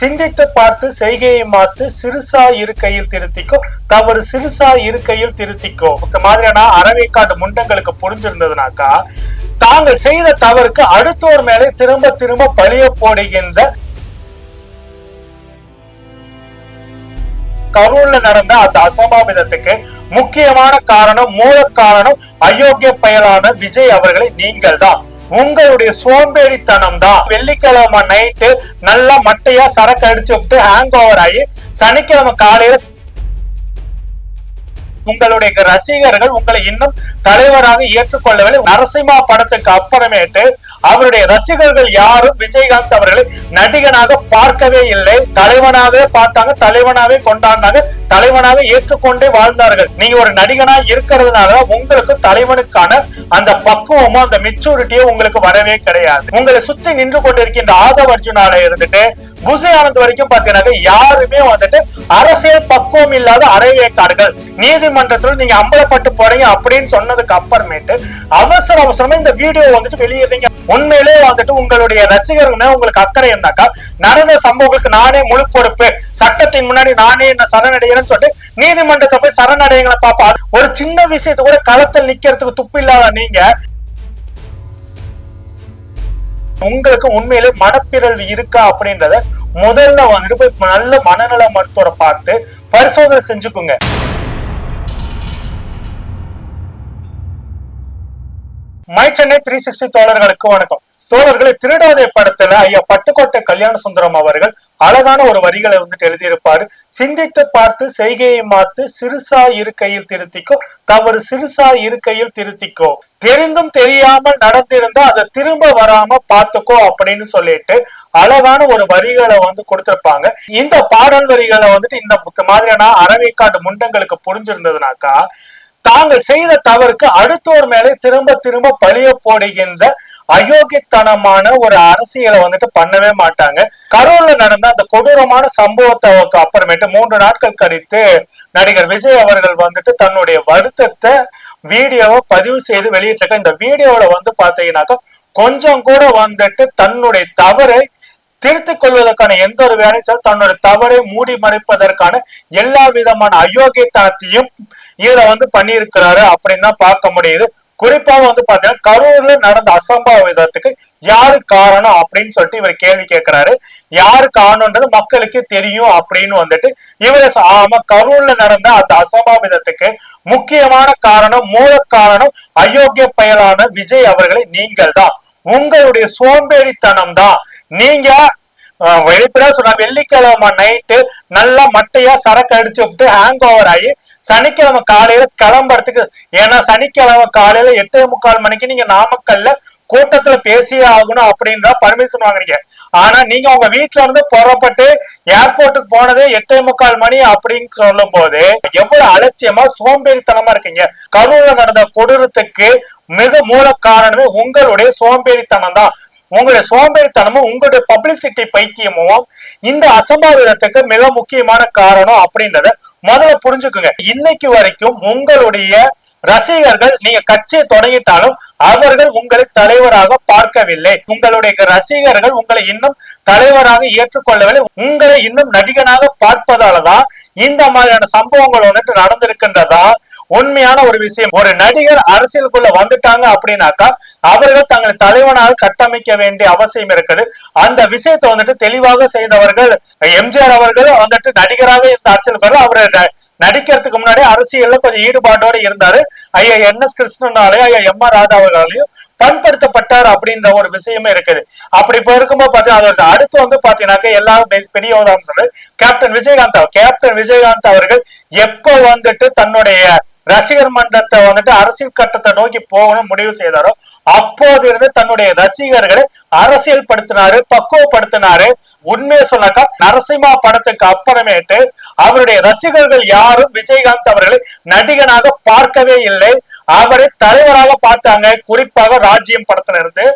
சிந்தித்து பார்த்து செய்கையை மாத்து சிறுசா இருக்கையில் திருத்திக்கோ. தவறு சிறுசா இருக்கையில் திருத்திக்கோ. இந்த மாதிரியான அறவைக்காட்டு முண்டங்களுக்கு புரிஞ்சிருந்ததுனாக்கா தாங்கள் செய்த தவறுக்கு அடுத்தோர் மேலே திரும்ப திரும்ப பழிய போடுகின்ற கரூர்ல நடந்த அந்த அசம்பாவிதத்துக்கு முக்கியமான காரணம் மூல காரணம் அயோக்கிய பெயரான விஜய் அவர்களை நீங்கள் தான் உங்களுடைய சோம்பேறித்தனம் தான் வெள்ளிக்கிழமை நைட்டு நல்லா மட்டையா சரக்கு அடிச்சு விட்டு ஹேங் ஓவர் ஆகி சனிக்கிழமை காலையில உங்களுடைய ரசிகர்கள் உங்களை இன்னும் தலைவராக ஏற்றுக்கொள்ளவில்லை. நரசிம்மா படத்துக்கு அப்புறமேட்டு அவருடைய ரசிகர்கள் யாரும் விஜயகாந்த் அவர்களை நடிகனாக பார்க்கவே இல்லை. தலைவனாகவே பார்த்தாங்க தலைவனாவே கொண்டாடினாங்க. தலைவனாக ஏற்றுக்கொண்டே வாழ்ந்தார்கள். நீங்க ஒரு நடிகனா இருக்கிறதுனால உங்களுக்கு தலைவனுக்கான அந்த பக்குவமோ அந்த மெச்சூரிட்டியோ உங்களுக்கு வரவே கிடையாது. உங்களை சுத்தி நின்று கொண்டிருக்கின்ற ஆதவ அர்ஜுனால இருந்துட்டு புசி ஆனந்த் வரைக்கும் பாத்தீங்கன்னா யாருமே வந்துட்டு அரசியல் பக்குவம் இல்லாத அரைவேக்காடுகள் நீதிமன்றத்தில் நீங்க அம்பலப்பட்டு போறீங்க அப்படின்னு சொன்னதுக்கு அப்புறமேட்டு அவசர அவசரமா இந்த வீடியோ வந்துட்டு வெளியிடுறீங்க. உண்மையிலே வந்துட்டு உங்களுடைய ரசிகர்கள் உங்களுக்கு அக்கறை இருந்தாக்கா நடந்த சம்பவங்களுக்கு நானே முழு பொறுப்பு சட்டத்தின் முன்னாடி நானே என்ன சரணடைகிறேன்னு சொல்லிட்டு நீதிமன்றத்தை போய் சரணடைகளை பாப்பா ஒரு சின்ன விஷயத்து கூட களத்தில் நிக்கிறதுக்கு துப்பு இல்லாத நீங்க உங்களுக்கு உண்மையிலே மனப்பிறழ்வு இருக்கா அப்படின்றத முதல்ல வந்துட்டு போய் நல்ல மனநல மருத்துவரை பார்த்து பரிசோதனை செஞ்சுக்கோங்க. மை சென்னை த்ரீ சிக்ஸ்டி தோழர்களுக்கு வணக்கம். தோழர்களை திருடாதே படத்துல ஐயா பட்டுக்கோட்டை கல்யாண சுந்தரம் அவர்கள் அழகான ஒரு வரிகளை வந்துட்டு எழுதியிருப்பாரு. சிந்தித்து பார்த்து செய்கையை மாத்து சிறுசா இருக்கையில் திருத்திக்கோ. தவறு சிறுசா இருக்கையில் திருத்திக்கோ. தெரிந்தும் தெரியாமல் நடந்திருந்தா அதை திரும்ப வராம பாத்துக்கோ அப்படின்னு சொல்லிட்டு அழகான ஒரு வரிகளை வந்து கொடுத்திருப்பாங்க. இந்த பாடல் வரிகளை வந்துட்டு இந்த மாதிரியான அறவைக்காடு முண்டங்களுக்கு புரிஞ்சிருந்ததுனாக்கா தாங்கள் செய்த தவறுக்கு அடுத்தோர் மேலே திரும்ப திரும்ப பழிய போடுகின்ற அயோகித்தனமான ஒரு அரசியலை வந்துட்டு பண்ணவே மாட்டாங்க. கரூர்ல நடந்த அந்த கொடூரமான சம்பவத்துக்கு அப்புறமேட்டு மூன்று நாட்கள் கழித்து நடிகர் விஜய் அவர்கள் வந்துட்டு தன்னுடைய வருத்தத்தை வீடியோவை பதிவு செய்து வெளியிட்டிருக்க இந்த வீடியோல வந்து பாத்தீங்கன்னாக்கா கொஞ்சம் கூட வந்துட்டு தன்னுடைய தவறை திருத்திக் கொள்வதற்கான எந்த ஒரு வேலையும் சார் தன்னோட தவறை மூடி மறைப்பதற்கான எல்லா விதமான அயோக்கியத்தனத்தையும் இதுல வந்து பண்ணியிருக்கிறாரு அப்படின்னு தான் பார்க்க முடியுது. குறிப்பா வந்து பாத்தீங்கன்னா கரூர்ல நடந்த அசம்பாவிதத்துக்கு யாரு காரணம் அப்படின்னு சொல்லிட்டு இவர் கேள்வி கேட்கிறாரு. யாரு காரணம்ன்றது மக்களுக்கு தெரியும் அப்படின்னு வந்துட்டு இவர ஆமா கரூர்ல நடந்த அந்த அசம்பாவிதத்துக்கு முக்கியமான காரணம் மூல காரணம் அயோக்கிய பெயரான விஜய் அவர்களை நீங்கள் தான் உங்களுடைய சோம்பேறித்தனம் தான் நீங்க வெளிப்படையா சொன்ன வெள்ளிக்கிழமை நைட்டு நல்லா மட்டையா சரக்கு அடிச்சு விட்டு ஹேங் ஓவர் ஆகி சனிக்கிழமை காலையில கிளம்புறதுக்கு ஏன்னா சனிக்கிழமை காலையில எட்டே முக்கால் மணிக்கு நீங்க நாமக்கல்ல கூட்டத்துல பேசியே ஆகணும் அப்படின்றா பர்மிஷன் வாங்குறீங்க. ஆனா நீங்க உங்க வீட்டுல இருந்து புறப்பட்டு ஏர்போர்ட்டுக்கு போனதே எட்டே முக்கால் மணி அப்படின்னு சொல்லும் போது எவ்வளவு அலட்சியமா சோம்பேறித்தனமா இருக்கீங்க. கரூர்ல நடந்த கொடூரத்துக்கு மிக மூல காரணமே உங்களுடைய சோம்பேறித்தனம் தான் உங்களுடைய சோம்பேறித்தனமும் உங்களுடைய பப்ளிசிட்டி பைத்தியமும் இந்த அசம்பாவிதத்துக்கு மிக முக்கியமான காரணம் அப்படின்றத முதல்ல புரிஞ்சுக்குங்க. இன்னைக்கு வரைக்கும் உங்களுடைய ரசிகர்கள் நீங்க கட்சியை தொடங்கிட்டாலும் அவர்கள் உங்களை தலைவராக பார்க்கவில்லை. உங்களுடைய ரசிகர்கள் உங்களை இன்னும் தலைவராக ஏற்றுக்கொள்ளவில்லை. உங்களை இன்னும் நடிகனாக பார்ப்பதாலதான் இந்த மாதிரியான சம்பவங்கள் வந்துட்டு நடந்திருக்கின்றதா? உண்மையான ஒரு விஷயம். ஒரு நடிகர் அரசியலுக்குள்ள வந்துட்டாங்க அப்படின்னாக்கா அவர்கள் தங்களை தலைவனால் கட்டமைக்க வேண்டிய அவசியம் இருக்குது. அந்த விஷயத்தை வந்துட்டு தெளிவாக செய்தவர்கள் எம்ஜிஆர் அவர்கள் வந்துட்டு நடிகராக இருந்த அரசியலுக்கு அவர் நடிக்கிறதுக்கு முன்னாடி அரசியல்ல கொஞ்சம் ஈடுபாட்டோட இருந்தாரு. ஐயா என் எஸ் கிருஷ்ணனாலையும் ஐயா எம் ஆர் ராதா அவர்களாலையும் பண்படுத்தப்பட்டார் அப்படின்ற ஒரு விஷயமே இருக்குது. அப்படி இப்ப இருக்கும்போது பாத்தீங்கன்னா அடுத்து வந்து பாத்தீங்கன்னாக்க எல்லாரும் பெரிய உதாரணம் கேப்டன் விஜயகாந்த் கேப்டன் விஜயகாந்த் அவர்கள் எப்ப வந்துட்டு தன்னுடைய ரசிகர் மன்றத்தை வந்துட்டு அரசியல் கட்டத்தை நோக்கி போகணும் முடிவு செய்தாரோ அப்போது இருந்து தன்னுடைய ரசிகர்களை அரசியல் படுத்தினாரு பக்குவப்படுத்தினாரு. உண்மையை சொன்னாக்கா நரசிம்மா படத்துக்கு அப்புறமேட்டு அவருடைய ரசிகர்கள் யாரும் விஜயகாந்த் அவர்களை நடிகனாக பார்க்கவே இல்லை. அவரை தலைவராக பார்த்தாங்க. குறிப்பாக ராஜ்யம் படத்துல இருந்து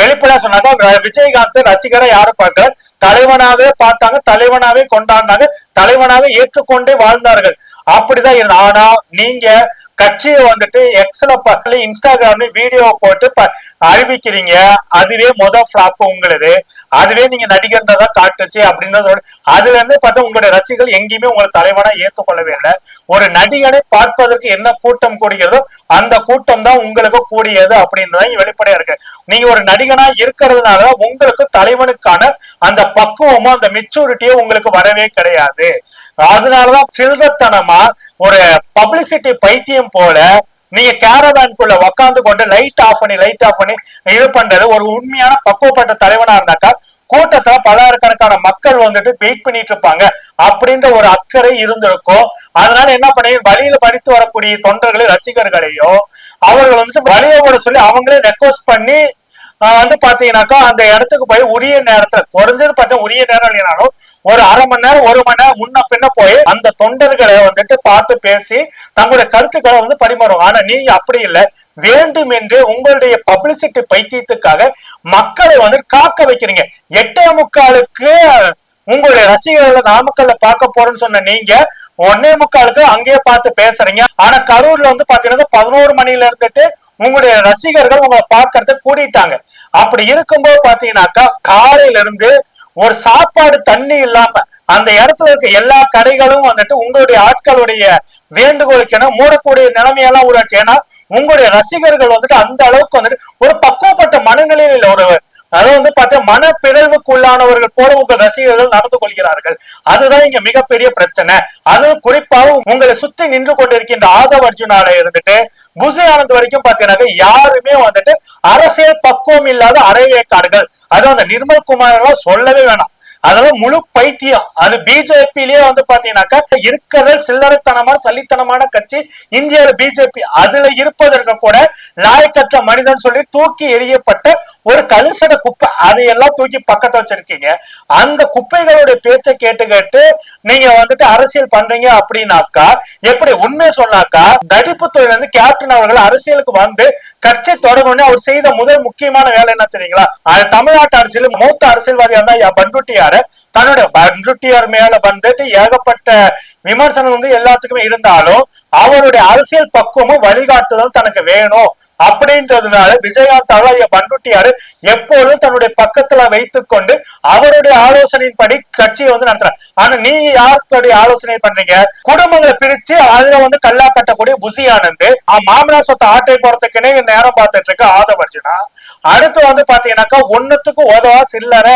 வெளிப்படையா சொன்னாக்கா விஜயகாந்த் ரசிகரை யாரும் பார்க்கல. தலைவனாகவே பார்த்தாங்க தலைவனாகவே கொண்டாடினாங்க தலைவனாக ஏற்றுக்கொண்டே வாழ்ந்தார்கள். அப்படிதான் ஆனா நீங்க கட்சியை வந்துட்டு எக்ஸ்ல பக்கத்துல இன்ஸ்டாகிராம்ல வீடியோ போட்டு ப- அறிவிக்கிறீங்க. அதுவே முத ஃபிளாப் உங்களுது. அதுவே நீங்க நடிகர் தான் காட்டுச்சு அப்படின்னு தான் அதுல இருந்து பார்த்தா உங்களுடைய ரசிகர்கள் எங்கேயுமே உங்களை தலைவனா ஏத்துக்கொள்ளவே இல்லை. ஒரு நடிகனை பார்ப்பதற்கு என்ன கூட்டம் கூடுகிறதோ அந்த கூட்டம் தான் உங்களுக்கு கூடியது அப்படின்றதான் வெளிப்படையா இருக்கு. நீங்க ஒரு நடிகனா இருக்கிறதுனால உங்களுக்கு தலைவனுக்கான அந்த பக்குவமும் அந்த மெச்சூரிட்டியும் உங்களுக்கு வரவே கிடையாது. அதனாலதான் சில்லறத்தனமா ஒரு பப்ளிசிட்டி பைத்தியம் போல நீங்க கேரவேன்குள்ள உக்காந்து கொண்டு லைட் ஆஃப் பண்ணி லைட் ஆஃப் பண்ணி இது பண்றது ஒரு உண்மையான பக்குவப்பட்ட தலைவனா இருந்தாக்கா கூட்டத்துல பலாயிரக்கணக்கான மக்கள் வந்துட்டு வெயிட் பண்ணிட்டு இருப்பாங்க. அப்படின்ற ஒரு அக்கறை இருந்திருக்கும். அதனால என்ன பண்ணி வழியில படித்து வரக்கூடிய தொண்டர்களையும் ரசிகர்களையும் அவர்கள் வந்துட்டு வழியை கூட சொல்லி அவங்களே ரெக்வஸ்ட் பண்ணி வந்து பாத்தீங்கன்னாக்கா அந்த இடத்துக்கு போய் உரிய நேரத்துல குறைஞ்சது பார்த்தா உரிய நேரம் இல்லைனாலும் ஒரு அரை மணி நேரம் ஒரு மணி நேரம் முன்ன பின்ன போய் அந்த தொண்டர்களை வந்துட்டு பார்த்து பேசி தங்களுடைய கருத்துக்களை வந்து பரிமாறுவாங்க ஆனா நீங்க அப்படி இல்லை. வேண்டும் என்று உங்களுடைய பப்ளிசிட்டி பைத்தியத்துக்காக மக்களை வந்து காக்க வைக்கிறீங்க. எட்டே முக்காலுக்கு உங்களுடைய ரசிகர்களை நாமக்கல்ல பார்க்க போறேன்னு சொன்ன நீங்க ஒன்னே முக்காலுக்கு அங்கேயே பார்த்து பேசுறீங்க. ஆனா கரூர்ல வந்து பாத்தீங்கன்னா பதினோரு மணில இருந்துட்டு உங்களுடைய ரசிகர்கள் உங்களை பார்க்கறதுக்கு கூடிட்டாங்க அப்படி இருக்கும்போது பாத்தீங்கன்னாக்கா காலையில இருந்து ஒரு சாப்பாடு தண்ணி இல்லாம அந்த இடத்துல இருக்க எல்லா கடைகளும் வந்துட்டு உங்களுடைய ஆட்களுடைய வேண்டுகோளுக்கு என மூடக்கூடிய நிலைமையெல்லாம் உருவாச்சு. ஏன்னா உங்களுடைய ரசிகர்கள் வந்துட்டு அந்த அளவுக்கு வந்துட்டு ஒரு பக்குவப்பட்ட மனநிலையில் ஒரு அதாவது வந்து பார்த்தா மனப்பிழவுக்குள்ளானவர்கள் போல உங்க ரசிகர்கள் நடந்து கொள்கிறார்கள். அதுதான் இங்க மிகப்பெரிய பிரச்சனை. அது குறிப்பாக உங்களை சுத்தி நின்று கொண்டிருக்கின்ற ஆதவ அர்ஜுனால இருந்துட்டு புசி ஆனந்த் வரைக்கும் பாத்தீங்கன்னா யாருமே வந்துட்டு அரசியல் பக்குவம் இல்லாத அரைவேக்காடுகள். அது அந்த நிர்மல் குமார் எல்லாம் சொல்லவே வேணாம். அதெல்லாம் முழு பைத்தியம். அது பிஜேபியிலேயே வந்து பாத்தீங்கன்னாக்கா இருக்கிற சில்லறைத்தனமான சல்லித்தனமான கட்சி இந்தியாவில பிஜேபி அதுல இருப்பதற்கு கூட லாயக்கற்ற மனிதன் சொல்லி தூக்கி எறியப்பட்ட ஒரு கலுசட குப்பை. அதையெல்லாம் தூக்கி பக்கத்துல வச்சிருக்கீங்க. அந்த குப்பைகளுடைய பேச்சை கேட்டு கேட்டு நீங்க வந்துட்டு அரசியல் பண்றீங்க அப்படின்னாக்கா எப்படி உண்மை சொன்னாக்கா நடிப்பு துறையில இருந்து கேப்டன் அவர்கள் அரசியலுக்கு வந்து கட்சி தொடங்கணும்னு அவர் செய்த முதல் முக்கியமான வேலை என்ன தெரியுங்களா? அது தமிழ்நாட்டு அரசியல் மூத்த அரசியல்வாதியா இருந்தா யா பண்ருட்டியாரு தன்னுடைய பண்ருட்டியார் மேல வந்துட்டு ஏகப்பட்ட விமர்சனம் வந்து எல்லாத்துக்குமே இருந்தாலும் அவருடைய அரசியல் பக்குவமும் வழிகாட்டுதல் தனக்கு வேணும். அப்படின்றதுனால விஜயகாந்த் அவர்கள் பண்ருட்டியாரு எப்பொழுதும் தன்னுடைய பக்கத்துல வைத்துக் கொண்டு அவருடைய ஆலோசனையின்படி கட்சியை வந்து நடத்துறாரு. ஆனா நீங்க யாருடைய ஆலோசனை பண்றீங்க? குடும்பங்களை பிரிச்சு அதுல வந்து கல்லா கட்டக்கூடிய புசி ஆனந்த் மாமனார் சொத்தை ஆட்டை போறதுக்குன்னே நேரம் பார்த்துட்டு இருக்க ஆதவர்ஜுனா அடுத்து வந்து பாத்தீங்கன்னாக்கா ஒன்னுத்துக்கு உதவா சில்லற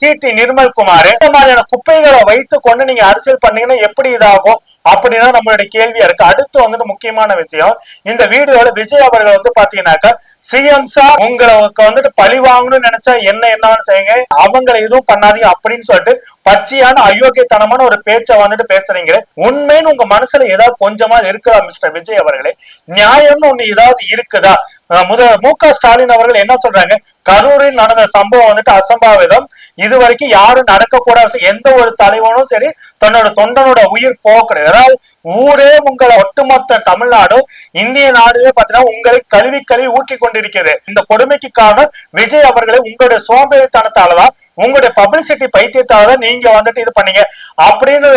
சிடி நிர்மல் குமார் இந்த மாதிரியான குப்பைகளை வைத்து கொண்டு நீங்க அரசியல் பண்ணீங்கன்னா எப்படி இதாகும்? அப்படின்னா நம்மளுடைய கேள்வியா இருக்கு. அடுத்து வந்துட்டு முக்கியமான விஷயம் இந்த வீடியோல விஜய் அவர்கள் வந்து பாத்தீங்கன்னாக்கா சிஎம் சார் உங்களுக்கு வந்துட்டு பழி வாங்கணும்னு நினைச்சா என்ன என்னன்னு செய்யுங்க. அவங்களை எதுவும் பண்ணாதீங்க அப்படின்னு சொல்லிட்டு பச்சையான அயோக்கியத்தனமான ஒரு பேச்சை வந்துட்டு பேசுறீங்க உண்மைன்னு உங்க மனசுல ஏதாவது கொஞ்சமா இருக்குதா மிஸ்டர் விஜய் அவர்களே? நியாயம்னு ஒண்ணு ஏதாவது இருக்குதா? முத முதல் மு க ஸ்டாலின் அவர்கள் என்ன சொல்றாங்க? கரூரில் நடந்த சம்பவம் வந்துட்டு அசம்பாவிதம். இது வரைக்கும் யாரும் நடக்கக்கூடாது. எந்த ஒரு தலைவனும் சரி தன்னோட தொண்டனோட உயிர் போகக்கூடாது. அதாவது ஊரே உங்களை ஒட்டுமொத்த தமிழ்நாடும் இந்திய நாடுவே பாத்தீங்கன்னா உங்களை கழுவி கழுவி ஊற்றி கொண்டிருக்கிறது. இந்த கொடுமைக்கு காரணம் விஜய் அவர்களை உங்களுடைய சோம்பேறித்தனத்தாலதான் உங்களுடைய பப்ளிசிட்டி பைத்தியத்தாலதான் நீங்க வந்துட்டு இது பண்ணீங்க. அப்படின்னு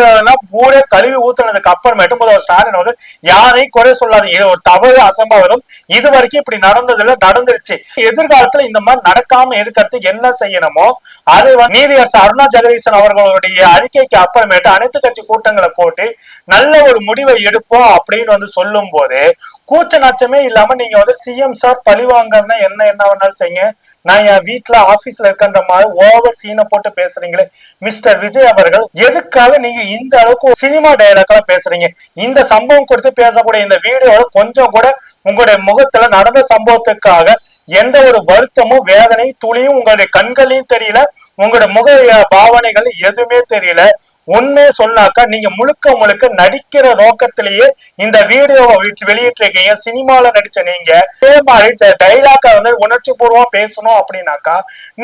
ஊரே கழுவி ஊத்துனதுக்கு அப்புறமேட்டு முதல்வர் ஸ்டாலின் வந்து யாரையும் குறை சொல்லாது இது ஒரு தவறு அசம்பாவிதம். இது வரைக்கும் இப்படி நடந்ததுல நடந்துருச்சு. எதிர்காலத்துல இந்த மாதிரி நடக்காம இருக்கிறதுக்கு என்ன செய்யணுமோ அது வந்து நீதியரசு அருணா ஜெகதீசன் அவர்களுடைய அறிக்கைக்கு அப்புறமேட்டு அனைத்து கட்சி கூட்டங்களை போட்டு நல்ல ஒரு முடிவை எடுப்போம் அப்படின்னு வந்து சொல்லும் போது கூச்ச நாச்சமே இல்லாம நீங்க வந்து சிஎம் சார் பழி வாங்கன்னா என்ன என்ன வேணாலும் செய்யுங்க. நான் என் வீட்டுல ஆபீஸ்ல இருக்கின்ற மாதிரி ஓவர் சீனை போட்டு பேசுறீங்களே மிஸ்டர் விஜய் அவர்கள் எதுக்காக நீங்க இந்த அளவுக்கு சினிமா டைலாக்லாம் பேசுறீங்க? இந்த சம்பவம் குறித்து பேசக்கூடிய இந்த வீடியோல கொஞ்சம் கூட உங்களுடைய முகத்துல நடந்த சம்பவத்துக்காக எந்த ஒரு வருத்தமும் வேதனையும் துளியும் உங்களுடைய கண்களையும் தெரியல. உங்களோட முக பாவனைகள் எதுவுமே தெரியல. உண்மையை சொன்னாக்கா நீங்க முழுக்க முழுக்க நடிக்கிற நோக்கத்திலேயே இந்த வீடியோவை வெளியிட்டிருக்கீங்க. சினிமால நடிச்ச நீங்க. அதே மாதிரி டைலாக வந்து உணர்ச்சி பூர்வமா பேசணும் அப்படின்னாக்கா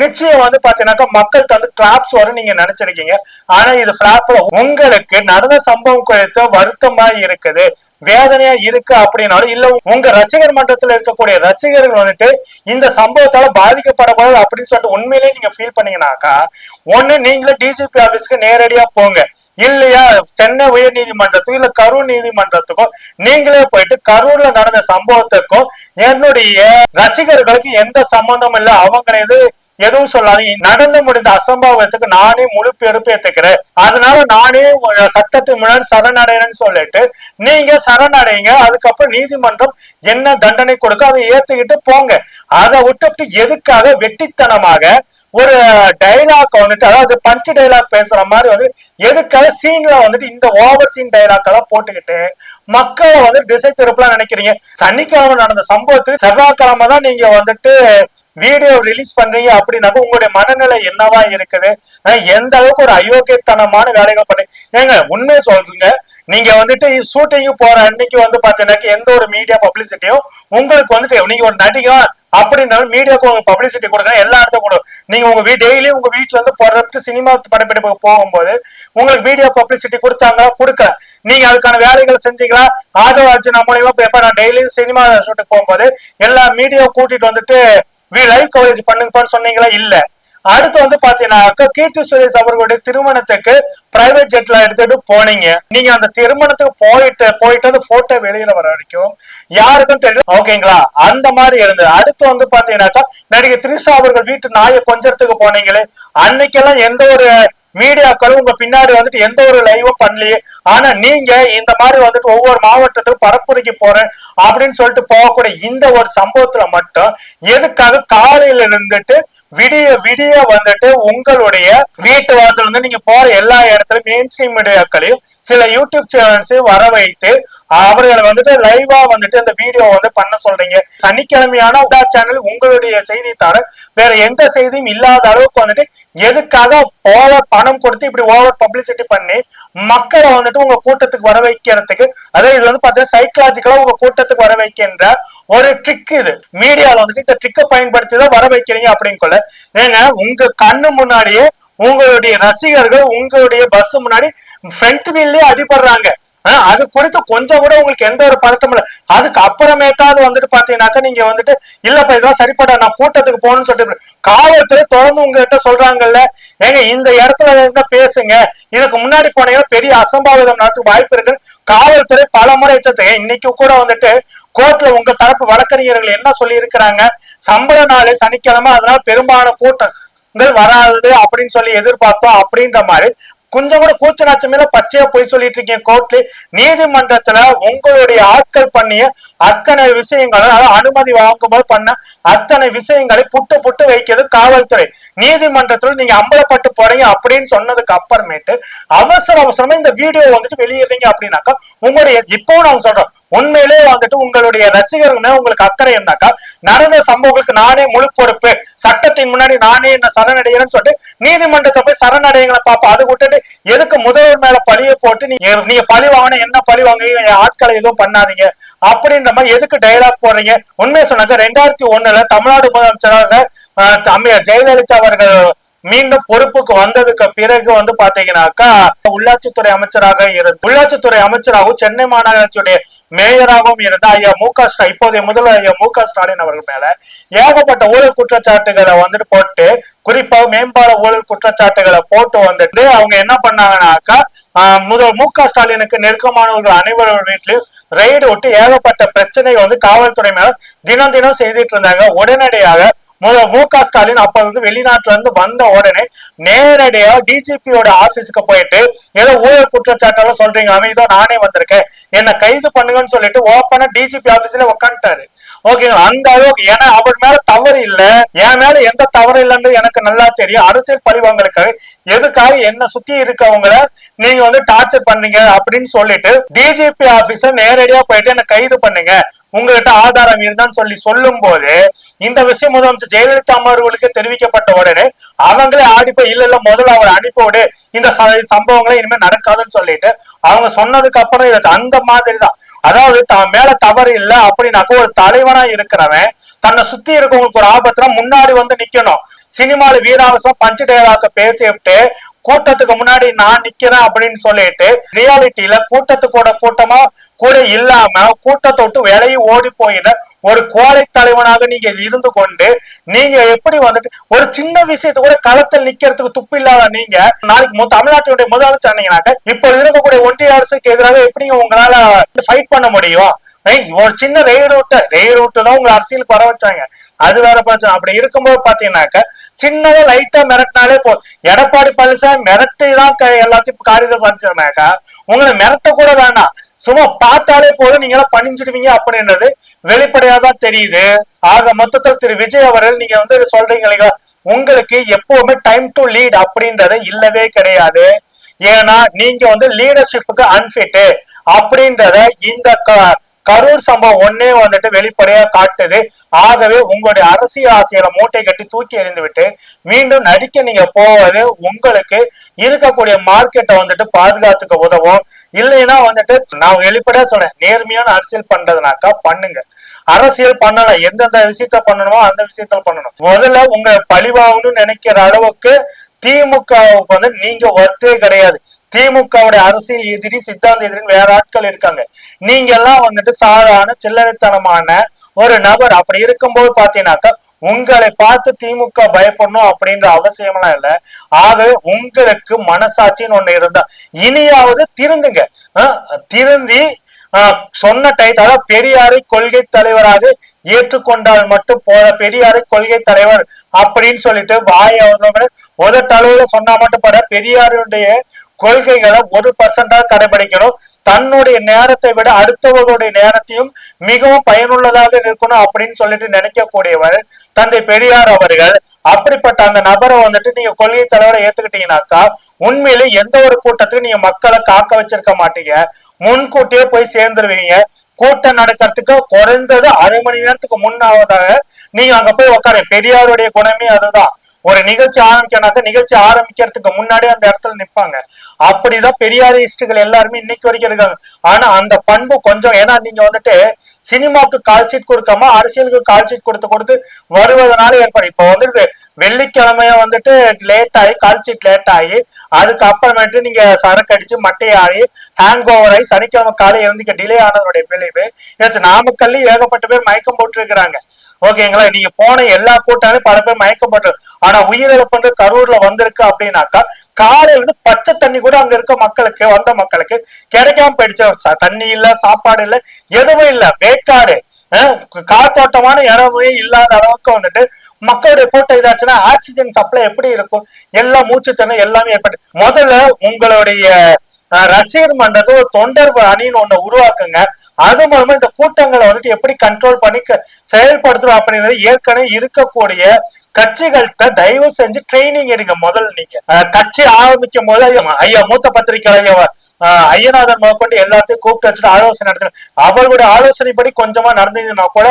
நிச்சயம் வந்து பாத்தீங்கன்னாக்கா மக்களுக்கு வந்து கிளாப்ஸ் வரும் நீங்க நினைச்சிருக்கீங்க. ஆனா இது பிளாப்ல உங்களுக்கு நடந்த சம்பவம் குறித்து வருத்தமா இருக்குது வேதனையா இருக்கு அப்படின்னாலும் இல்ல உங்க ரசிகர் மன்றத்துல இருக்கக்கூடிய ரசிகர்கள் வந்துட்டு இந்த சம்பவத்தால பாதிக்கப்படக்கூடாது அப்படின்னு சொல்லிட்டு உண்மையிலேயே நீங்க ஃபீல் பண்ணீங்கன்னா பண்ணீங்கன்னாக்கா ஒண்ணு நீங்களே டிஜிபி ஆபீஸ்க்கு நேரடியா போங்க. இல்லையா சென்னை உயர் நீதிமன்றத்துக்கும் இல்ல கரூர் நீதிமன்றத்துக்கும் நீங்களே போயிட்டு கரூர்ல நடந்த சம்பவத்துக்கும் என்னுடைய ரசிகர்களுக்கு எந்த சம்பந்தமும் இல்லை. அவங்க இது எதுவும் சொல்லாதீங்க. நடந்து முடிந்த அசம்பாவிதத்துக்கு நானே முழு பொறுப்பேற்றுக்கிறேன் அதனால நானே சட்டத்து முன்னாடி சரணடைறேன்னு சொல்லிட்டு நீங்க சரணடைங்க. அதுக்கப்புறம் நீதிமன்றம் என்ன தண்டனை கொடுக்க அதை ஏத்துக்கிட்டு போங்க. அதை விட்டுட்டு எதுக்காக வெட்டித்தனமாக ஒரு டைலாக் வந்துட்டு அதாவது பஞ்ச் டைலாக் பேசுற மாதிரி வந்து எதுக்காக சீன்ல வந்துட்டு இந்த ஓவர் சீன் டைலாக் எல்லாம் போட்டுக்கிட்டு மக்களை வந்து திசை திருப்பலாம் நினைக்கிறீங்க. சனிக்கிழமை நடந்த சம்பவத்துக்கு செவ்வாய்க்கிழமை தான் நீங்க வந்துட்டு வீடியோ ரிலீஸ் பண்றீங்க அப்படின்னாக்க உங்களுடைய மனநிலை என்னவா இருக்குது? எந்த அளவுக்கு ஒரு அயோக்கியத்தனமான வேலைகள் பண்ணி ஏங்க உண்மையை சொல்றீங்க. நீங்க வந்துட்டு ஷூட்டிங்கு போற அன்னைக்கு வந்து பாத்தீங்கன்னாக்க எந்த ஒரு மீடியா பப்ளிசிட்டியும் உங்களுக்கு வந்துட்டு நீங்க ஒரு நடிகா அப்படின்னாலும் மீடியாவுக்கு உங்க பப்ளிசிட்டி கொடுங்க. எல்லா இடத்தையும் கொடுங்க நீங்க உங்க வீ டெய்லி உங்க வீட்டுல இருந்து போறதுக்கு சினிமா படப்பிடிப்புக்கு போகும்போது உங்களுக்கு வீடியோ பப்ளிசிட்டி கொடுத்தாங்களா? கொடுக்கல. நீங்க அதுக்கான வேலைகள் செஞ்சீங்களா? ஆதவ அர்ஜுனா மூலியமா இப்ப நான் டெய்லி சினிமா ஷூட்டுக்கு போகும்போது எல்லா மீடியா கூட்டிட்டு வந்துட்டு வி லைவ் கவரேஜ் பண்ணுங்கப்பான்னு சொன்னீங்களா? இல்ல. அடுத்து வந்து பாத்தீங்கன்னாக்கா கீர்த்தி சுரேஷ் அவர்களுடைய திருமணத்துக்கு பிரைவேட் ஜெட்ல எடுத்துட்டு போனீங்க. நீங்க அந்த திருமணத்துக்கு போயிட்டு போயிட்டு அந்த போட்டோ வெளியில வர வரைக்கும் யாருக்கும் தெரியும் ஓகேங்களா? அந்த மாதிரி இருந்தது. அடுத்து வந்து பாத்தீங்கன்னாக்கா நடிகை திரிஷா அவர்கள் வீட்டு நாயை கொஞ்சத்துக்கு போனீங்களே அன்னைக்கெல்லாம் எந்த ஒரு மீடியாக்களும் உங்க பின்னாடி வந்துட்டு எந்த ஒரு லைவும் பண்ணலையே. ஆனா நீங்க இந்த மாதிரி வந்துட்டு ஒவ்வொரு மாவட்டத்துக்கும் பரப்புரைக்கு போறேன் அப்படின்னு சொல்லிட்டு போகக்கூடிய இந்த ஒரு சம்பவத்துல மட்டும் எதுக்காக காலையில இருந்துட்டு விடிய விடிய வந்துட்டு உங்களுடைய வீட்டு வாசல் வந்து நீங்க போற எல்லா இடத்துலயும் மெயின் ஸ்ட்ரீம் மீடியாக்களையும் சில யூடியூப் சேனல்ஸையும் வர வைத்து அவர்களை வந்துட்டு லைவா வந்துட்டு அந்த வீடியோ வந்து பண்ண சொல்றீங்க. சனிக்கிழமையான உடா சேனல் உங்களுடைய செய்தித்தாளர் வேற எந்த செய்தியும் இல்லாத அளவுக்கு வந்துட்டு எதுக்காக ஓவர் பணம் கொடுத்து இப்படி ஓவர் பப்ளிசிட்டி பண்ணி மக்களை வந்துட்டு உங்க கூட்டத்துக்கு வர வைக்கிறதுக்கு அதாவது இது வந்து பாத்தீங்கன்னா சைக்கலாஜிக்கலா உங்க கூட்டத்துக்கு வர வைக்கின்ற ஒரு ட்ரிக் இது. மீடியால வந்துட்டு இந்த ட்ரிக்கை பயன்படுத்தி தான் வர வைக்கிறீங்க அப்படின்னு கொள்ள ஏங்க உங்க கண்ணு முன்னாடியே உங்களுடைய ரசிகர்கள் உங்களுடைய பஸ் முன்னாடி ஃப்ரண்ட் வீல்லயே அடிபடுறாங்க. ஆஹ் அது குறித்து கொஞ்சம் கூட உங்களுக்கு எந்த ஒரு பதட்டமும் இல்லை. அதுக்கு அப்புறமேட்டாவது வந்துட்டு பாத்தீங்கன்னாக்கா நீங்க வந்துட்டு இல்லப்பா இதெல்லாம் சரிப்பட நான் கூட்டத்துக்கு போகணும்னு சொல்லிட்டு காவல்துறை தொடர்ந்து உங்ககிட்ட சொல்றாங்கல்ல. ஏங்க இந்த இடத்துல இருந்தா பேசுங்க. இதுக்கு முன்னாடி போனீங்கன்னா பெரிய அசம்பாவிதம் நடத்துக்கு வாய்ப்பு இருக்கு. காவல்துறை பல முறை எச்சரித்தேன் இன்னைக்கு கூட வந்துட்டு கோர்ட்ல உங்க தரப்பு வழக்கறிஞர்கள் என்ன சொல்லி இருக்கிறாங்க சம்பள நாளே சனிக்கிழமை அதனால பெரும்பாலான கூட்டம் வராது அப்படின்னு சொல்லி எதிர்பார்த்தோம் அப்படின்ற மாதிரி கொஞ்சம் கூட கூச்ச மேல பச்சையா போய் சொல்லிட்டு இருக்கீங்க கோர்ட்ல. நீதிமன்றத்துல உங்களுடைய ஆட்கள் பண்ணிய அத்தனை விஷயங்களை அனுமதி வாங்கும்போது பண்ண அத்தனை விஷயங்களை புட்டு புட்டு வைக்கிறது காவல்துறை. நீதிமன்றத்துல நீங்க அம்பலப்பட்டு போறீங்க அப்படின்னு சொன்னதுக்கு அப்புறமேட்டு அவசர அவசரமா இந்த வீடியோ வந்துட்டு வெளியிடுறீங்க அப்படின்னாக்கா உங்களுடைய இப்போ நான் சொல்றேன் உண்மையிலேயே வந்துட்டு உங்களுடைய ரசிகர்கள் உங்களுக்கு அக்கறை இருந்தாக்கா நடந்த சம்பவங்களுக்கு நானே முழு பொறுப்பு. சட்டத்தின் முன்னாடி நானே என்ன சரணடைகிறேன்னு சொல்லிட்டு நீதிமன்றத்தை போய் சரணடையங்களை பார்ப்போம் அது விட்டுட்டு எதுக்கு முதல்வர் மேல பழிய போட்டு நீங்க நீங்க பழி வாங்கின என்ன பழி வாங்குறீங்க? என் ஆட்களை எதுவும் பண்ணாதீங்க. அப்படின்ற மாதிரி எதுக்கு டயலாக் போடுறீங்க? உண்மையை சொன்னாங்க ரெண்டாயிரத்தி ஒண்ணுல தமிழ்நாடு முதலமைச்சராக அம்மையார் ஜெயலலிதா அவர்கள் மீண்டும் பொறுப்புக்கு வந்ததுக்கு பிறகு வந்து பாத்தீங்கன்னாக்கா உள்ளாட்சித்துறை அமைச்சராக இருந்து உள்ளாட்சித்துறை அமைச்சராகவும் சென்னை மாநகராட்சியுடைய மேயராகவும் இருந்த ஐயா மு க ஸ்டாலின் இப்போதைய முதல்வர் ஐயா மு க ஸ்டாலின் அவர்கள் மேல ஏகப்பட்ட ஊழல் குற்றச்சாட்டுகளை வந்துட்டு போட்டு குறிப்பாக மேம்பால ஊழல் குற்றச்சாட்டுகளை போட்டு வந்துட்டு அவங்க என்ன பண்ணாங்கன்னாக்கா முதல் மு க ஸ்டாலினுக்கு நெருக்கமானவர்கள் அனைவரும் வீட்டிலும் ரெய்டு விட்டு ஏகப்பட்ட பிரச்சனை வந்து காவல்துறை மேல தினம் தினம் செய்துட்டு இருந்தாங்க. உடனடியாக முதல் மு க ஸ்டாலின் அப்ப வந்து வெளிநாட்டுல இருந்து வந்த உடனே நேரடியா டிஜிபியோட ஆபீஸுக்கு போயிட்டு ஏதோ ஊழல் குற்றச்சாட்டெல்லாம் சொல்றீங்க அமைதோ நானே வந்திருக்கேன் என்ன கைது பண்ணுங்கன்னு சொல்லிட்டு ஓப்பனா டிஜிபி ஆபீஸ்ல உட்காந்துட்டாரு ஓகேங்களா அந்த அளவுக்கு ஏன்னா அவர் மேல தவறு இல்ல. என் மேல எந்த தவறு இல்லைன்னு எனக்கு நல்லா தெரியும். அரசியல் பழிவாங்களுக்கு எதுக்காக என்ன சுத்தி இருக்கவங்கள நீங்க வந்து டார்ச்சர் பண்ணீங்க அப்படின்னு சொல்லிட்டு டிஜிபி ஆபீசர் நேரடியா போயிட்டு என்ன கைது பண்ணுங்க. உங்ககிட்ட ஆதாரம் இருந்தான்னு சொல்லி சொல்லும் போது இந்த விஷயம் முதலமைச்சர் ஜெயலலிதா அம்மாவர்களுக்கு தெரிவிக்கப்பட்ட உடனே அவங்களே ஆடி போய் இல்ல இல்ல முதல்ல அவர் அனுப்பிவிடு இந்த சம்பவங்களே இனிமேல் நடக்காதுன்னு சொல்லிட்டு அவங்க சொன்னதுக்கு அப்புறம் அந்த மாதிரி தான் அதாவது தான் மேல தவறு இல்ல அப்படின்னாக்க ஒரு தலைவனா இருக்கிறவன் தன்னை சுத்தி இருக்கவங்களுக்கு ஒரு ஆபத்துல முன்னாடி வந்து நிக்கணும். சினிமால வீராவசம் பஞ்சு டயலாக்க பேசிட்டு கூட்டத்துக்கு முன்னாடி நான் நிக்கிறேன் அப்படின்னு சொல்லிட்டு ரியாலிட்டியில கூட்டத்துக்கூட கூட்டமா கூட இல்லாம கூட்டத்தை விட்டு ஓடி போயின ஒரு கோடை தலைவனாக நீங்க இருந்து கொண்டு நீங்க எப்படி வந்துட்டு ஒரு சின்ன விஷயத்தை கூட களத்தில் நிக்கிறதுக்கு துப்பு இல்லாத நீங்க நாளைக்கு மு- தமிழ்நாட்டினுடைய முதலமைச்சர் ஆனீங்கன்னாக்க இப்ப இருக்கக்கூடிய ஒன்றிய அரசுக்கு எதிராக எப்படி உங்களால ஃபைட் பண்ண முடியும்? ஒரு சின்ன ரெயில் ரூட் ரெயில் ரூட் தான் உங்க அரசியலுக்கு வர வச்சாங்க. அது வேற பிரச்சனை. அப்படி இருக்கும்போது பாத்தீங்கன்னாக்க சின்னதா லைட்டா மிரட்டினாலே போதும். எடப்பாடி பழனிசாமி மிரட்டி தான் க- எல்லாத்தையும் காரியத்தை சாதிச்சானாக்கா உங்களை மிரட்ட கூட வேண்டாம் சும்மா பார்த்தாலே போதும். நீங்க எல்லாம் பணிஞ்சிடுவீங்க அப்படின்றது வெளிப்படையா தான் தெரியுது. ஆக மொத்தத்தில் திரு விஜய் அவர்கள் நீங்க வந்து சொல்றீங்க இல்லைங்களா? உங்களுக்கு எப்பவுமே டைம் டு லீட் அப்படின்றது இல்லவே கிடையாது. ஏன்னா நீங்க வந்து லீடர்ஷிப்புக்கு அன்ஃபிட்டு அப்படின்றத இந்த க- கரூர் சம்பவம் ஒன்னே வந்துட்டு வெளிப்படையா காட்டுது. ஆகவே உங்களுடைய அரசியல் ஆசையில மூட்டை கட்டி தூக்கி எறிந்து விட்டு மீண்டும் நடிக்க நீங்க போவது உங்களுக்கு இருக்கக்கூடிய மார்க்கெட்டை வந்துட்டு பாதுகாத்துக்க உதவும். இல்லைன்னா வந்துட்டு நான் வெளிப்படையா சொல்றேன் நேர்மையான அரசியல் பண்றதுனாக்கா பண்ணுங்க. அரசியல் பண்ணலாம் எந்தெந்த விஷயத்த பண்ணணுமோ அந்த விஷயத்த பண்ணணும். முதல்ல உங்க பழிவாகணும்னு நினைக்கிற அளவுக்கு திமுகவுக்கு வந்து நீங்க ஒர்த்தே கிடையாது. திமுகவுடைய அரசியல் எதிரி சித்தாந்த எதிரின்னு வேற ஆட்கள் இருக்காங்க. நீங்க எல்லாம் வந்துட்டு சாதாரண சில்லறைத்தனமான ஒரு நபர் அப்படி இருக்கும்போது பாத்தீங்கன்னாக்கா உங்களை பார்த்து திமுக பயப்படணும் அப்படின்ற அவசியம்லாம் இல்ல. ஆகவே உங்களுக்கு மனசாட்சின்னு ஒண்ணு இருந்தா இனியாவது திருந்துங்க. ஆஹ் திருந்தி சொன்ன டைத் அதாவது பெரியாரை கொள்கை தலைவராக ஏற்றுக்கொண்டால் மட்டும் போல பெரியாரை கொள்கை தலைவர் அப்படின்னு சொல்லிட்டு வாய உதட்டளவுல சொன்னா மட்டும் பட பெரியாருடைய கொள்கைகளை ஒரு பர்சன்டா கடைபிடிக்கணும். தன்னுடைய நேரத்தை விட அடுத்தவர்களுடைய நேரத்தையும் மிகவும் பயனுள்ளதாக இருக்கணும் அப்படின்னு சொல்லிட்டு நினைக்கக்கூடியவர் தந்தை பெரியார் அவர்கள். அப்படிப்பட்ட அந்த நபரை வந்துட்டு நீங்க கொள்கை தலைவரை ஏத்துக்கிட்டீங்கன்னாக்கா உண்மையிலே எந்த ஒரு கூட்டத்துக்கு நீங்க மக்களை காக்க வச்சிருக்க மாட்டீங்க. முன்கூட்டியே போய் சேர்ந்துருவீங்க. கூட்டம் நடக்கிறதுக்கு குறைந்தது அரை மணி நேரத்துக்கு முன்னாவதாக நீங்க அங்க போய் உட்காரு பெரியாருடைய குணமே அதுதான். ஒரு நிகழ்ச்சி ஆரம்பிக்கனாக்க நிகழ்ச்சி ஆரம்பிக்கிறதுக்கு முன்னாடி அந்த இடத்துல நிப்பாங்க. அப்படிதான் பெரியாரிஸ்டுகள் எல்லாருமே இன்னைக்கு வரைக்கும் இருக்காங்க. ஆனா அந்த பண்பு கொஞ்சம் ஏன்னா நீங்க வந்துட்டு சினிமாவுக்கு கால் ஷீட் கொடுக்காம அரசியலுக்கு கால்ஷீட் கொடுத்து கொடுத்து வருவதனால ஏற்படும். இப்ப வந்துட்டு வெள்ளிக்கிழமைய வந்துட்டு லேட் ஆகி கால் லேட் ஆகி அதுக்கு அப்புறமேட்டு நீங்க சரக்கு அடிச்சு மட்டையாகி ஹேங் ஓவர் ஆகி சனிக்கிழமை காலை எழுந்திக்க டிலே ஆனதனுடைய விளைவு ஏதாச்சும் நாமக்கல்ல ஏகப்பட்ட பேர் மயக்கம் போட்டு இருக்கிறாங்க ஓகேங்களா? நீங்க போன எல்லா கூட்டாலும் பல பேர் மயக்கப்பட்டு ஆனா உயிரிழப்புன்ற கரூர்ல வந்திருக்கு அப்படின்னாக்கா காலையில இருந்து பச்சை தண்ணி கூட அங்க இருக்க மக்களுக்கு வந்த மக்களுக்கு கிடைக்காம போயிடுச்சு. தண்ணி இல்ல சாப்பாடு இல்ல எதுவும் இல்ல. வேக்காடு காத்தோட்டமான இடமே இல்லாத அளவுக்கு வந்துட்டு மக்களுடைய கூட்டம் இதாச்சுன்னா ஆக்சிஜன் சப்ளை எப்படி இருக்கும்? எல்லாம் மூச்சு திணறல் எல்லாமே ஏற்பட்டு முதல்ல உங்களுடைய அஹ், ரசிகர் மன்றத்தை ஒரு தொண்டர் அணின்னு ஒண்ணு உருவாக்குங்க. அது மூலமா இந்த கூட்டங்களை வந்துட்டு எப்படி கண்ட்ரோல் பண்ணி க- செயல்படுத்தணும் அப்படிங்கிறது ஏற்கனவே இருக்கக்கூடிய கட்சிகள்கிட்ட தயவு செஞ்சு ட்ரைனிங் எடுங்க முதல்ல நீங்க. கட்சி ஆரம்பிக்கும் போது ஐயா, மூத்த பத்திரிகையாளர் ஆஹ் ஐயநாதன் முதற்கொண்டு எல்லாத்தையும் கூப்பிட்டு வச்சுட்டு ஆலோசனை நடத்துறேன் அவர்களுடைய ஆலோசனைப்படி கொஞ்சமா நடந்ததுன்னா கூட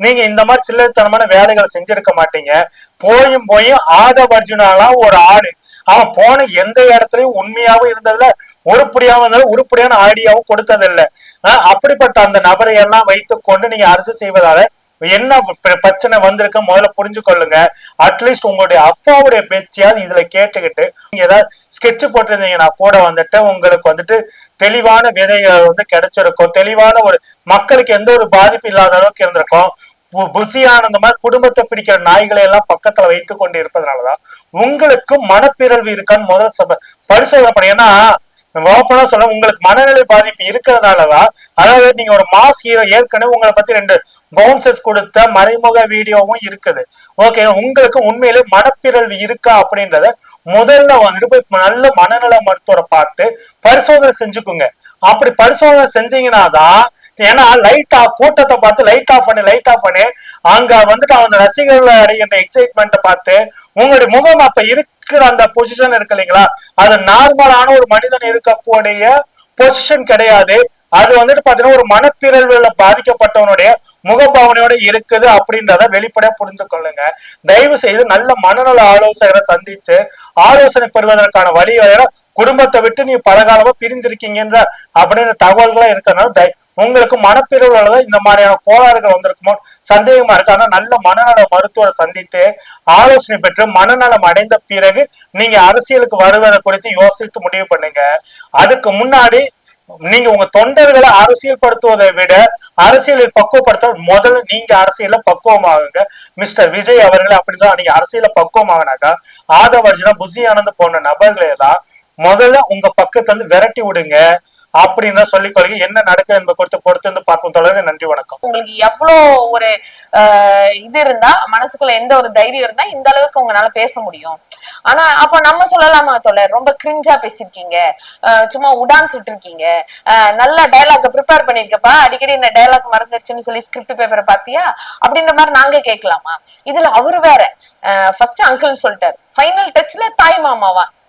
நீங்க இந்த மாதிரி சில்லறைத்தனமான வேலைகளை செஞ்சிருக்க மாட்டீங்க. போயும் போயும் ஆதவர்ஜுனாலாம் ஒரு ஆடு அவன் போன எந்த இடத்துலயும் உண்மையாவும் இருந்ததுல உருப்படியாவும் இருந்தாலும் உருப்படியான ஐடியாவும் கொடுத்ததில்லை. ஆஹ் அப்படிப்பட்ட அந்த நபரை எல்லாம் வைத்து கொண்டு நீங்க அரசு செய்வதால என்ன பிரச்சனை வந்திருக்கு முதல்ல புரிஞ்சு கொள்ளுங்க. அட்லீஸ்ட் உங்களுடைய அப்பாவுடைய பேச்சையாவது இதுல கேட்டுக்கிட்டு நீங்க ஏதாவது ஸ்கெட்ச் போட்டிருந்தீங்கன்னா கூட வந்துட்டு உங்களுக்கு வந்துட்டு தெளிவான விதைகள் வந்து கிடைச்சிருக்கும். தெளிவான ஒரு மக்களுக்கு எந்த ஒரு பாதிப்பு இல்லாத அளவுக்கு இருந்திருக்கும். பு- மாதிரி குடும்பத்தை பிடிக்கிற நாய்களை எல்லாம் பக்கத்துல வைத்து கொண்டு இருப்பதனாலதான் உங்களுக்கு மனப்பிறழ்வு இருக்கான்னு முதல்ல சப- பரிசோதனை பண்ணி ஏன்னா ஓப்பனா சொல்ல உங்களுக்கு மனநிலை பாதிப்பு இருக்கிறதுனாலதான் அதாவது நீங்க ஒரு மாஸ் ஹீரோ ஏற்கனவே உங்களை பத்தி ரெண்டு பவுன்சஸ் கொடுத்த மறைமுக வீடியோவும் இருக்குது. ஓகே உங்களுக்கு உண்மையிலே மனப்பிறழ்வு இருக்கா அப்படின்றத முதல்ல வந்துட்டு போய் நல்ல மனநல மருத்துவரை பார்த்து பரிசோதனை செஞ்சுக்குங்க. அப்படி பரிசோதனை செஞ்சீங்கன்னா தான் ஏன்னா லைட் ஆஃப் கூட்டத்தை பார்த்து லைட் ஆஃப் பண்ணி லைட் ஆஃப் பண்ணி. அங்க வந்துட்டு அவங்க ரசிகர்கள் அடைகின்ற எக்ஸைட்மெண்ட்டை பார்த்து உங்களுடைய முகம் அப்ப இருக்கிற அந்த பொசிஷன் இருக்கு இல்லைங்களா? அது நார்மலான ஒரு மனிதன் இருக்கக்கூடிய பொசிஷன் கிடையாது. அது வந்துட்டு பாத்தீங்கன்னா ஒரு மனப்பிறழ்வுல பாதிக்கப்பட்டவனுடைய முகபாவனையோட இருக்குது அப்படின்றத வெளிப்படையா புரிந்து கொள்ளுங்க. தயவு செய்து நல்ல மனநல ஆலோசகரை சந்திச்சு ஆலோசனை பெறுவதற்கான வழி குடும்பத்தை விட்டு நீ பலகாலமா பிரிந்திருக்கீங்கன்ற அப்படின்ற தகவல்களா இருக்கிறதுனால உங்களுக்கு மனப்பிரிவுல இந்த மாதிரியான கோளாறுகள் வந்திருக்குமோ? சந்தேகமா இருக்கு. ஆனா நல்ல மனநல மருத்துவரை சந்தித்து ஆலோசனை பெற்று மனநலம் அடைந்த பிறகு நீங்க அரசியலுக்கு வருவதை குறித்து யோசித்து முடிவு பண்ணுங்க. அதுக்கு முன்னாடி நீங்க உங்க தொண்டர்களை அரசியல் படுத்துவதை விட அரசியலில் பக்குவப்படுத்த முதல்ல நீங்க அரசியல பக்குவமாகுங்க. மிஸ்டர் விஜய் அவர்களை அப்படிதான் நீங்க அரசியல பக்குவமாகனாக்கா ஆதவர்ஜனா புத்தி ஆனந்த் போன்ற நபர்களை எல்லாம் முதல்ல உங்க பக்கத்துல இருந்து விரட்டி விடுங்க. அப்படின்னு தான் சொல்லிக் கொள்கை. என்ன நடக்குது என்பது குறித்து பொறுத்து வந்து பார்க்கும் தொடர்ந்து நன்றி வணக்கம். உங்களுக்கு எவ்வளோ ஒரு ஆஹ், இது இருந்தா மனசுக்குள்ள எந்த ஒரு தைரியம் இருந்தா இந்த அளவுக்கு உங்களால பேச முடியும். ஆனா அப்ப நம்ம சொல்லலாமா தொடர் ரொம்ப கிரிஞ்சா பேசிருக்கீங்க சும்மா உடான் சுட்டிருக்கீங்க நல்ல டயலாக் ப்ரிப்பேர் பண்ணிருக்கப்பா. அடிக்கடி இந்த டயலாக் மறந்துருச்சுன்னு சொல்லி ஸ்கிரிப்ட் பேப்பரை பாத்தியா அப்படின்ற மாதிரி நாங்க கேட்கலாமா? இதுல அவரு வேற. ஃபர்ஸ்ட் அங்கிள்னு சொல்லிட்டாரு. ஃபைனல் டச்ல தாய் மாமாவா?